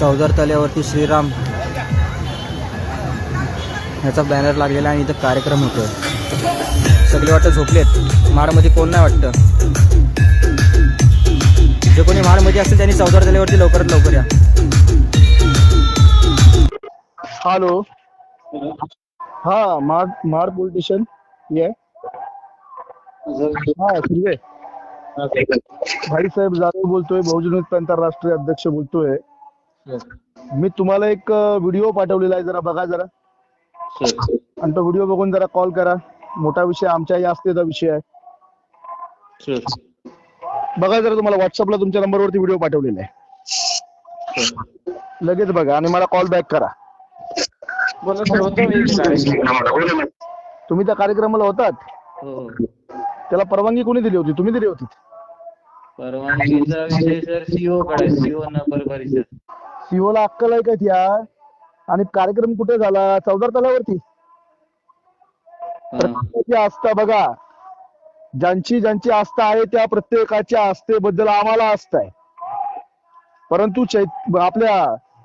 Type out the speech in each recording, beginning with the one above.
चौदार तल्यावरती श्रीराम ह्याचा बॅनर लागलेला आहे आणि इथं कार्यक्रम होतोय. सगळे वाटतं झोपलेत. माडमध्ये कोण नाही वाटतं? जे कोणी माडमध्ये असेल त्यांनी चौदार तल्यावरती लवकरात लवकर या. हॅलो हा माड माड पोलीस स्टेशन ये. हा सुर्वे भाईसाहेब जाधव बोलतोय बहुजन मुक्ती आंतरराष्ट्रीय अध्यक्ष बोलतोय. मी तुम्हाला एक व्हिडिओ पाठवलेला आहे जरा बघा जरा. आणि तो व्हिडिओ बघून जरा कॉल करा. मोठा विषय आमच्या या असतेचा विषय आहे. बघा जरा तुम्हाला व्हॉट्सअपला तुमच्या नंबरवरती व्हिडिओ पाठवलेला आहे. लगेच बघा आणि मला कॉल बॅक करा. तुम्ही त्या कार्यक्रमाला होतात? हो. त्याला परवानगी कोणी दिली होती? तुम्ही दिली होती? परवानगीचा विषय सर सीओ कडे सीओ नंबर परिषद. सीओ ला अक्कल आहे का त्या आणि कार्यक्रम कुठे झाला? चौदार तलावरती. प्रत्येकाची आस्था बघा. ज्यांची ज्यांची आस्था आहे त्या प्रत्येकाच्या आस्थेबद्दल आम्हाला आस्था आहे. परंतु आपल्या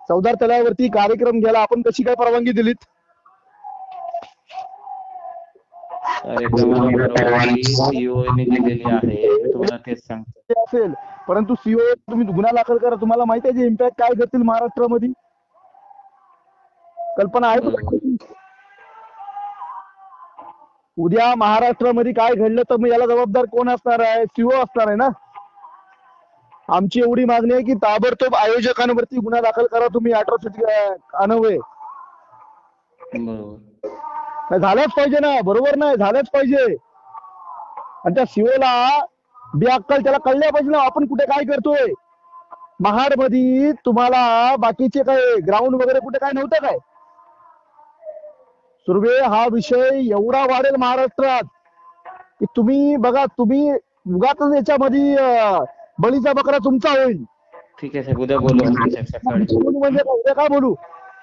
चौदार तलावरती कार्यक्रम घ्यायला आपण कशी काय परवानगी दिलीत कार्यक्रमाला परवानगी सीओ ने दिलेली आहे मी तुम्हाला तेच सांगतो. ते असेल. परंतु सीओ तुम्ही गुन्हा दाखल करा. तुम्हाला माहिती आहे इम्पॅक्ट काय करतील महाराष्ट्रामध्ये? कल्पना आहे? उद्या महाराष्ट्रामध्ये काय घडलं तर मग याला जबाबदार कोण असणार आहे? सीओ असणार आहे ना? आमची एवढी मागणी आहे की ताबडतोब आयोजकांवरती गुन्हा दाखल करा. तुम्ही अॅट्रॉसिटी अनवय झालंच पाहिजे ना. बरोबर नाही झालंच पाहिजे. आणि त्या सीओला बी अक्कल त्याला कळल्या पाहिजे ना आपण कुठे काय करतोय? महाडमध्ये तुम्हाला बाकीचे काय ग्राउंड वगैरे कुठे काय नव्हतं काय? सुर्वे हा विषय एवढा वाढेल महाराष्ट्रात की तुम्ही बघा तुम्ही उगाच याच्यामध्ये बळीचा बकरा तुमचा होईल. ठीक आहे म्हणजे उद्या काय बोलू?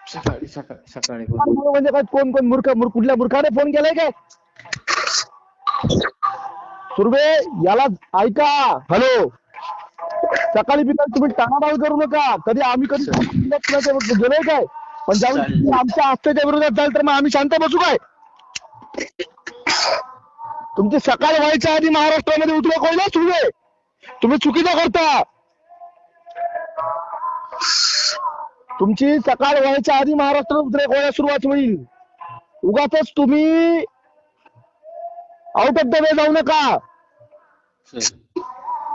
सकाळी सकाळी सकाळी बोलू बोलू म्हणजे काय कोण कोण मूर्ख मूर्ख- कुठल्या मूर्खाने फोन केलाय काय? सुर्वे याला ऐका. हॅलो. सकाळी पिकाल तुम्ही टाणाटाळ करू नका. कधी आम्ही कधी गेलोय काय? पण ज्यावेळी तुम्ही आमच्या आस्थेच्या विरोधात जाल तर मग आम्ही शांत बसू काय? तुमची सकाळ व्हायच्या आधी महाराष्ट्रामध्ये उद्रेक होईल हं, सुर्वे? तुम्ही चुकीचं करता. तुमची सकाळ व्हायच्या आधी महाराष्ट्रात उद्रेक व्हायला सुरुवात होईल. उगाच तुम्ही आउट ऑफ द वे जाऊ नका.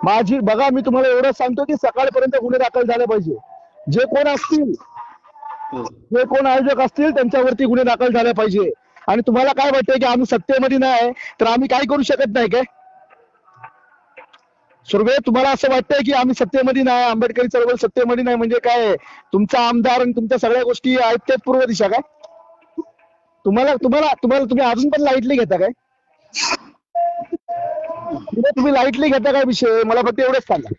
माझी बघा मी तुम्हाला एवढं सांगतो की सकाळपर्यंत गुन्हे दाखल झाले पाहिजे. जे कोण असतील हो. जे कोण आयोजक असतील त्यांच्यावरती गुन्हे दाखल झाले पाहिजे. आणि तुम्हाला काय वाटतंय की आम्ही सत्तेमध्ये नाही तर आम्ही काय करू शकत नाही काय? सुर्वे तुम्हाला असं वाटतंय की आम्ही सत्तेमध्ये नाही आंबेडकरी चळवळ सत्तेमध्ये नाही म्हणजे काय तुमचा आमदार आणि तुमच्या सगळ्या गोष्टी ऐकतात पूर्व दिशा काय तुम्हाला तुम्हाला तुम्हाला तुम्ही अजून पण लाईटली घेता काय? तुम्ही- तुम्ही लाईटली घेता काय विषय? मला फक्त एवढंच सांगा.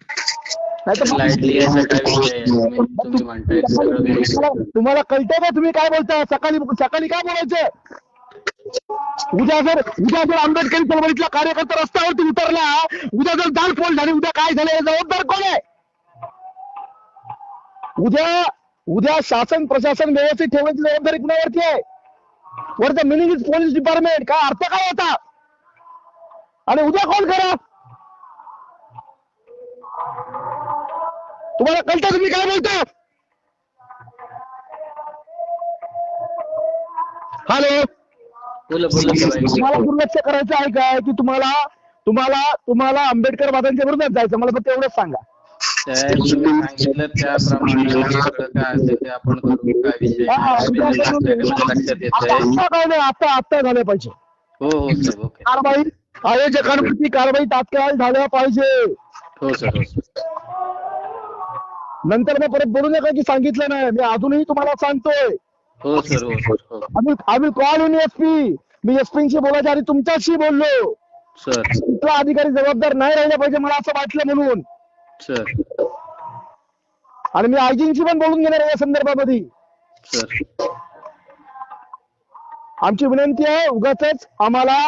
तुम्हाला कळतंय का तुम्ही काय बोलताय? सकाळी सकाळी काय बोलायचं उद्या जर उद्या जर आंबेडकरी चळवळीतला कार्यकर्ता रस्त्यावरती उतरला उद्या जर दाल पोल झाली उद्या काय झालं जबाबदार कोण आहे? उद्या उद्या शासन प्रशासन व्यवस्थित ठेवण्याची जबाबदारी कुणावरती आहे? वर the meaning is police department काय अर्थ काय होता आणि उद्या कोण करा? तुम्हाला कळतं तुम्ही काय बोलता? हॅलो बोला बोला सर तुम्हाला दुर्लक्ष करायचं आहे काय? की तुम्हाला तुम्हाला तुम्हाला आंबेडकर वादांच्या विरोधात जायचं मला फक्त एवढंच सांगा. साहेब तुम्ही सांगितलं त्याप्रमाणे सगळं काय असेल ते आपण करू काय विषय हा, नाही. उद्या आपल्याला करू. लक्षात येत. आता आहे आता काय नाही आता आता झालं पाहिजे. हो हो ओके. कारवाई आयोजकांवरती कारवाई तात्काळ झाल्या पाहिजे. हो सर हो सर. नंतर मग परत बोलू नका की सांगितलं नाही. मी अजूनही तुम्हाला सांगतोय. हो सर हो सर हो. आम्ही आम्ही कॉल इन एसपी मी एसपीशी बोलायच्या आधी तुमच्याशी बोललो. सर. कुठला अधिकारी जबाबदार नाही राहिला पाहिजे मला असं वाटलं म्हणून. सर. आणि मी आयजींशी पण बोलून घेणार आहे या संदर्भामध्ये. सर. आमची विनंती आहे उगाच आम्हाला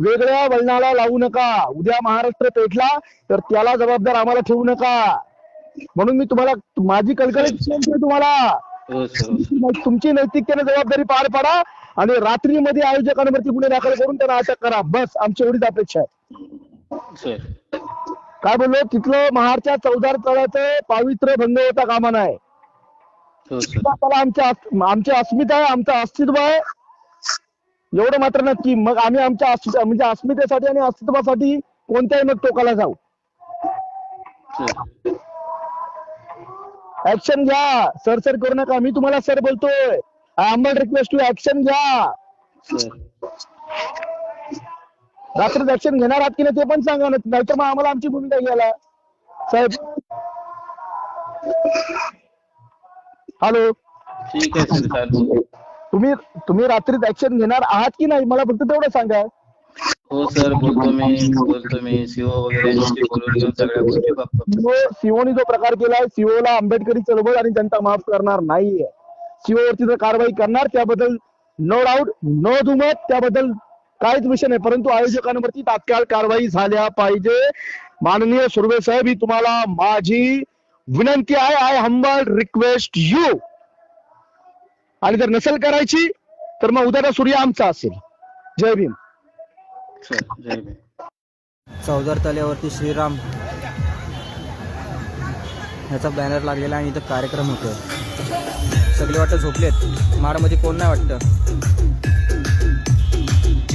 वेगळ्या वळणाला लावू नका. उद्या महाराष्ट्र पेटला तर त्याला जबाबदार आम्हाला ठेवू नका. म्हणून मी तुम्हाला माझी विनंती आहे तुम्हाला. तुमची नैतिकतेने जबाबदारी पार पाडा आणि रात्रीमध्ये आयोजकांवरती गुन्हे दाखल करून त्यांना अटक करा. बस आमची एवढीच अपेक्षा आहे. काय बोललो? तिथलं महाडच्या चौदार तळाचं पावित्र्य भंग होता कामा नाही हो आमच्या आमची अस्मिता आहे आमचं अस्तित्व आहे. एवढं मात्र नक्की. मग आम्ही आमच्या म्हणजे अस्मितेसाठी आणि अस्तित्वासाठी कोणत्याही मग टोकाला जाऊ. ऍक्शन घ्या. सर सर करू नका. मी तुम्हाला सर बोलतोय. आंबल रिक्वेस्ट टू ऍक्शन घ्या. रात्री ऍक्शन घेणार आहात की नाही ते पण सांगा ना. नाहीतर मग आम्हाला आमची भूमिका घ्यायला. साहेब. हॅलो ठीक आहे सर तुम्ही तुम्ही रात्रीत ऍक्शन घेणार आहात की नाही? मला फक्त तेवढं सांगा. हो सर बोलतो मी बोलतो मी. सीओ वगैरे यांच्याशी बोलून घेऊन सगळ्या गोष्टी बघतो सीओ सीओनी जो प्रकार केलाय सीओला आंबेडकरी चळवळ आणि जनता माफ करणार नाहीये. सीओ वरती जर कारवाई करणार त्याबद्दल नो डाऊट नो दुमत त्याबद्दल काहीच विषय नाही. परंतु आयोजकांवरती तात्काळ कारवाई झाल्या पाहिजे. माननीय सुर्वे साहेब ही तुम्हाला माझी विनंती आहे. आय हंबल रिक्वेस्ट यू आणि जर नसेल करायची तर मग उद्याचा सूर्य आमचा असेल. जय भीम. सर जय भीम. चौदार तल्यावरती श्रीराम ह्याचा बॅनर लागलेला आहे आणि इथं कार्यक्रम होतोय. सगळे वाटतं झोपलेत. माडमध्ये कोण नाही वाटतं?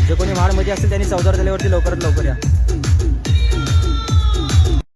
जे कोणी माडमध्ये असेल त्यांनी चौदार तल्यावरती लवकरात लवकर या.